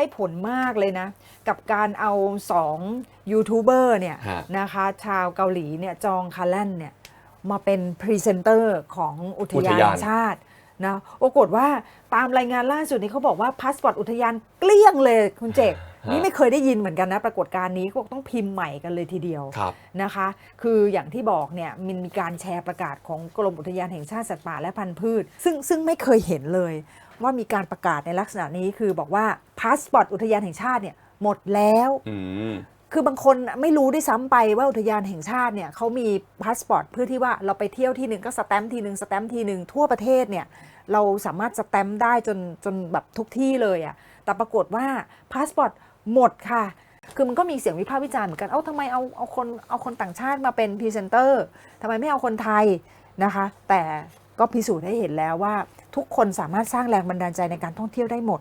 ได้ผลมากเลยนะ กับการเอาสองยูทูบเบอร์เนี่ยฮะนะคะ ชาวเกาหลีเนี่ยจองคาแลนเนี่ยมาเป็นพรีเซนเตอร์ของอุทยานอุทยานแห่งชาตินะปรากฏว่าตามรายงานล่าสุดนี้เขาบอกว่าพาสปอร์ตอุทยานเกลี้ยงเลยคุณเจกนี่ไม่เคยได้ยินเหมือนกันนะ ปรากฏการณ์นี้เขาบอกต้องพิมพ์ใหม่กันเลยทีเดียวครับนะคะ คืออย่างที่บอกเนี่ยมันมีการแชร์ประกาศของกรมอุทยานแห่งชาติสัตว์ป่าและพันธุ์พืช ซึ่งซึ่งไม่เคยเห็นเลย ว่ามีการประกาศในลักษณะนี้คือบอกว่าพาสปอร์ตอุทยานแห่งชาติเนี่ยหมดแล้วอืมคือบางคนไม่รู้ด้วยซ้ำไปว่าอุทยานแห่งชาติเนี่ยเขามีพาสปอร์ตเพื่อที่ว่าเราไปเที่ยวที่หนึ่งก็สแตมป์ทีหนึ่งสแตมป์ทีหนึ่งทั่วประเทศเนี่ยเราสามารถสแตมป์ได้จนจนแบบทุกที่เลยอะ่ะแต่ปรากฏว่าพาสปอร์ตหมดค่ะ คือมันก็มีเสียงวิพากษ์วิจารณ์เหมือนกัน เอ้าทำไมเอาเอาคนเอาคนต่างชาติมาเป็นพรีเซนเตอร์ทำไมไม่เอาคนไทยนะคะ แต่ก็พิสูจน์ให้เห็นแล้วว่า ทุกคนสามารถสร้างแรงบันดาลใจในการท่องเที่ยวได้หมด